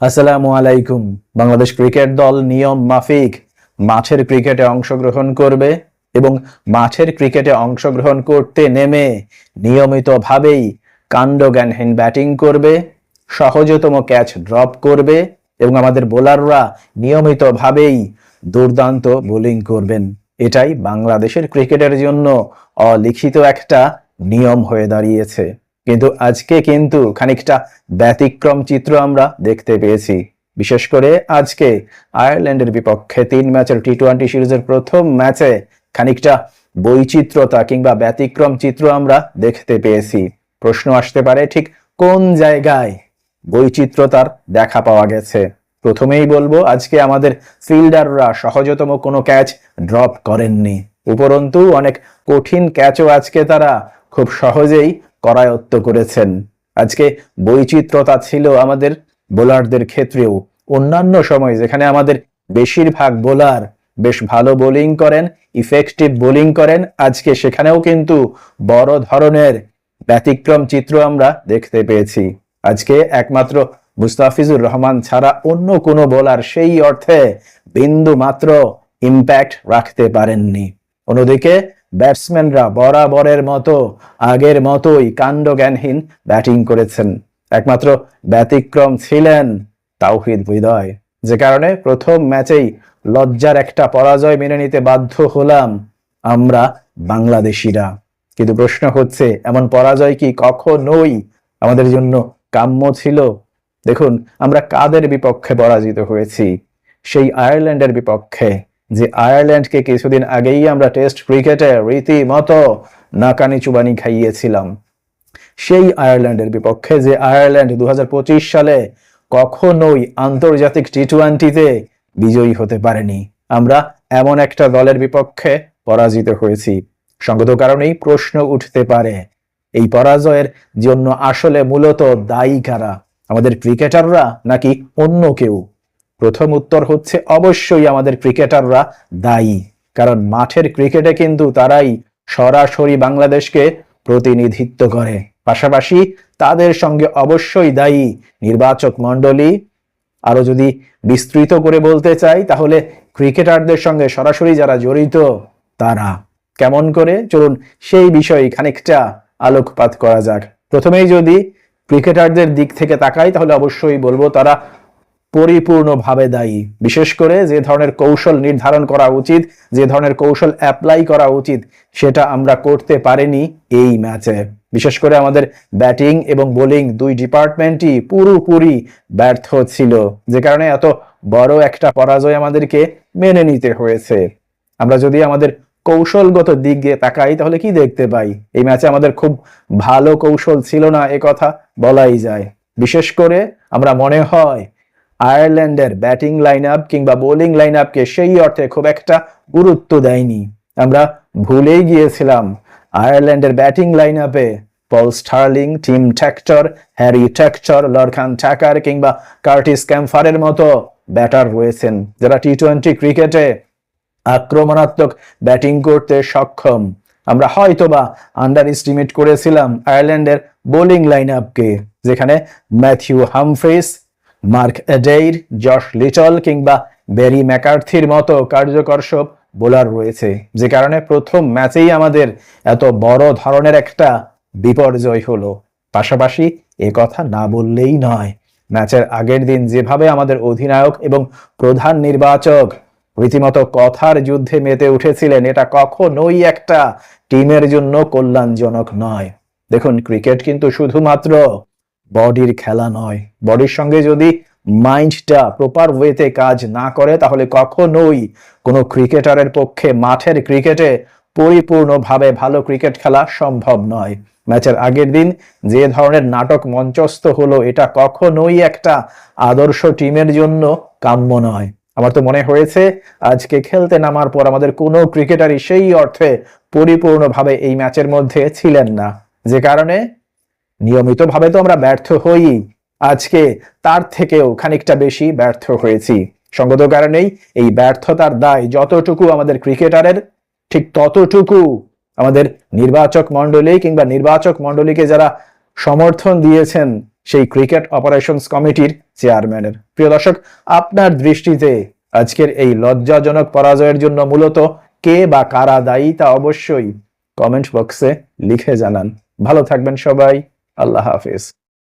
আসসালামু আলাইকুম। বাংলাদেশ ক্রিকেট দল নিয়ম মাফিক মাঠের ক্রিকেটে অংশগ্রহণ করবে এবং মাঠের ক্রিকেটে অংশগ্রহণ করতে নেমে নিয়মিতভাবেই কাণ্ডজ্ঞানহীন ব্যাটিং করবে, সহজতম ক্যাচ ড্রপ করবে এবং আমাদের বোলাররা নিয়মিতভাবেই দুর্দান্ত বোলিং করবেন। এটাই বাংলাদেশের ক্রিকেটের জন্য অলিখিত একটা নিয়ম হয়ে দাঁড়িয়েছে। কিন্তু আজকে কিন্তু খানিকটা ব্যতিক্রম চিত্র আমরা দেখতে পেয়েছি। বিশেষ করে আজকে আয়ারল্যান্ডের বিপক্ষে তিন ম্যাচের টি টোয়েন্টি সিরিজের প্রথম ম্যাচে খানিকটা বৈচিত্রতা কিংবা ব্যতিক্রম চিত্র আমরা দেখতে পেয়েছি। প্রশ্ন আসতে পারে, ঠিক কোন জায়গায় বৈচিত্রতার দেখা পাওয়া গেছে? প্রথমেই বলব, আজকে আমাদের ফিল্ডাররা সহজতম কোনো ক্যাচ ড্রপ করেননি। উপরন্তু অনেক কঠিন ক্যাচও আজকে তারা খুব সহজেই করায়ত্ত করেছেন। আজকে বৈচিত্রতা ছিল আমাদের বোলারদের ক্ষেত্রেও। অন্যান্য সময় যেখানে আমাদের বেশিরভাগ বোলার বেশ ভালো বোলিং করেন ইফেক্টিভ বোলিং করেন, আজকে সেখানেও কিন্তু বড় ধরনের ব্যতিক্রম চিত্র আমরা দেখতে পেয়েছি। আজকে একমাত্র মুস্তাফিজুর রহমান ছাড়া অন্য কোনো বোলার সেই অর্থে বিন্দু মাত্র ইম্প্যাক্ট রাখতে পারেননি। অন্যদিকে ব্যাটসম্যানরা বরাবরের মতো, আগের মতোই কাণ্ডজ্ঞানহীন ব্যাটিং করেছেন। একমাত্র ব্যতিক্রম ছিলেন তাওহিদ হৃদয়। যে কারণে প্রথম ম্যাচেই লজ্জার একটা পরাজয় মেনে নিতে বাধ্য হলাম আমরা বাংলাদেশিরা। কিন্তু প্রশ্ন হচ্ছে, এমন পরাজয় কি কখনোই আমাদের জন্য কাম্য ছিল? দেখুন, আমরা কাদের বিপক্ষে পরাজিত হয়েছি? সেই আয়ারল্যান্ডের বিপক্ষে। যে আয়ারল্যান্ডকে কিছুদিন আগেই আমরা টেস্ট ক্রিকেটে রীতিমতো নাকানি চুবানি খাইয়েছিলাম। সেই আয়ারল্যান্ডের বিপক্ষে যে আয়ারল্যান্ড দু হাজার পঁচিশ সালে কখনোই আন্তর্জাতিক টি টোয়েন্টিতে বিজয়ী হতে পারেনি। আমরা এমন একটা দলের বিপক্ষে পরাজিত হয়েছি। সঙ্গত কারণেই প্রশ্ন উঠতে পারে, এই পরাজয়ের জন্য আসলে মূলত দায়ী কারা? আমাদের ক্রিকেটাররা নাকি অন্য কেউ? প্রথম উত্তর হচ্ছে অবশ্যই আমাদের ক্রিকেটাররা দায়ী। কারণ মাঠের ক্রিকেটে কিন্তু তারাই সরাসরি বাংলাদেশকে প্রতিনিধিত্ব করে। পাশাপাশি তাদের সঙ্গে অবশ্যই দায়ী নির্বাচক মণ্ডলী। আরও যদি বিস্তৃত করে বলতে চাই, তাহলে ক্রিকেটারদের সঙ্গে সরাসরি যারা জড়িত, তারা কেমন করে? চলুন সেই বিষয়ে খানিকটা আলোকপাত করা যাক। প্রথমেই যদি ক্রিকেটারদের দিক থেকে তাকাই, তাহলে অবশ্যই বলব তারা পরিপূর্ণভাবে দায়ী। বিশেষ করে যে ধরনের কৌশল নির্ধারণ করা উচিত, যে ধরনের কৌশল অ্যাপ্লাই করা উচিত, সেটা আমরা করতে পারিনি এই ম্যাচে বিশেষ করে আমাদের ব্যাটিং এবং বোলিং দুই ডিপার্টমেন্টই পুরোপুরি ব্যর্থ ছিল, যে কারণে এত বড় একটা পরাজয় আমাদেরকে মেনে নিতে হয়েছে। আমরা যদি আমাদের কৌশলগত দিক দিয়ে তাকাই, তাহলে কি দেখতে পাই? এই ম্যাচে আমাদের খুব ভালো কৌশল ছিল না, এ কথা বলাই যায়। বিশেষ করে আমরা মনে হয় আয়ারল্যান্ডের ব্যাটিং লাইন আপ কিংবা বোলিং লাইন আপকে সেই অর্থে খুব একটা গুরুত্ব দেয়নি। আমরা ভুলেই গিয়েছিলাম আয়ারল্যান্ডের ব্যাটিং লাইন আপে Paul Stirling, Tim Tector, Harry Tector, Lorcan Tucker কিংবা কার্টিস ক্যাম্ফারের মতো ব্যাটার রয়েছেন, যারা টি টোয়েন্টি ক্রিকেটে আক্রমণাত্মক ব্যাটিং করতে সক্ষম। আমরা হয়তোবা আন্ডার এস্টিমেট করেছিলাম আয়ারল্যান্ডের বোলিং লাইন আপকে যেখানে Matthew Humphreys Mark Adair, Josh Little কিংবা বেরি ম্যাকার্থির মতো কার্যকর সব বোলার রয়েছে, যে কারণে প্রথম ম্যাচেই আমাদের এত বড় ধরনের একটা বিপর্যয় হলো। পাশাপাশি এ কথা না বললেই নয়, ম্যাচের আগের দিন যেভাবে আমাদের অধিনায়ক এবং প্রধান নির্বাচক রীতিমতো কথার যুদ্ধে মেতে উঠেছিলেন, এটা কখনোই একটা টিমের জন্য কল্যাণজনক নয়। দেখুন, ক্রিকেট কিন্তু শুধুমাত্র বডির খেলা নয়। বডির সঙ্গে যদি মাইন্ডটা প্রপার ওয়েতে কাজ না করে, তাহলে কখনোই কোনো ক্রিকেটারের পক্ষে মাঠের ক্রিকেটে পরিপূর্ণভাবে ভালো ক্রিকেট খেলা সম্ভব নয়। ম্যাচের আগের দিন যে ধরনের নাটক মঞ্চস্থ হলো, এটা কখনোই একটা আদর্শ টিমের জন্য কাম্য নয়। আমার তো মনে হয়েছে, আজকে খেলতে নামার পর আমাদের কোনো ক্রিকেটারই সেই অর্থে পরিপূর্ণভাবে এই ম্যাচের মধ্যে ছিলেন না। যে কারণে নিয়মিতভাবে তো আমরা ব্যর্থ হই। আজকে তার থেকেও খানিকটা বেশি ব্যর্থ হয়েছি। সঙ্গত কারণেই এই ব্যর্থতার দায় যতটুকু আমাদের ক্রিকেটারের, ঠিক ততটুকু আমাদের নির্বাচক মণ্ডলী কিংবা নির্বাচক মণ্ডলীকে যারা সমর্থন দিয়েছেন সেই ক্রিকেট অপারেশনস কমিটির চেয়ারম্যানের। প্রিয় দর্শক, আপনার দৃষ্টিতে আজকের এই লজ্জাজনক পরাজয়ের জন্য মূলত কে বা কারা দায়ী তা অবশ্যই কমেন্ট বক্সে লিখে জানান। ভালো থাকবেন সবাই। আল্লাহ হাফিজ।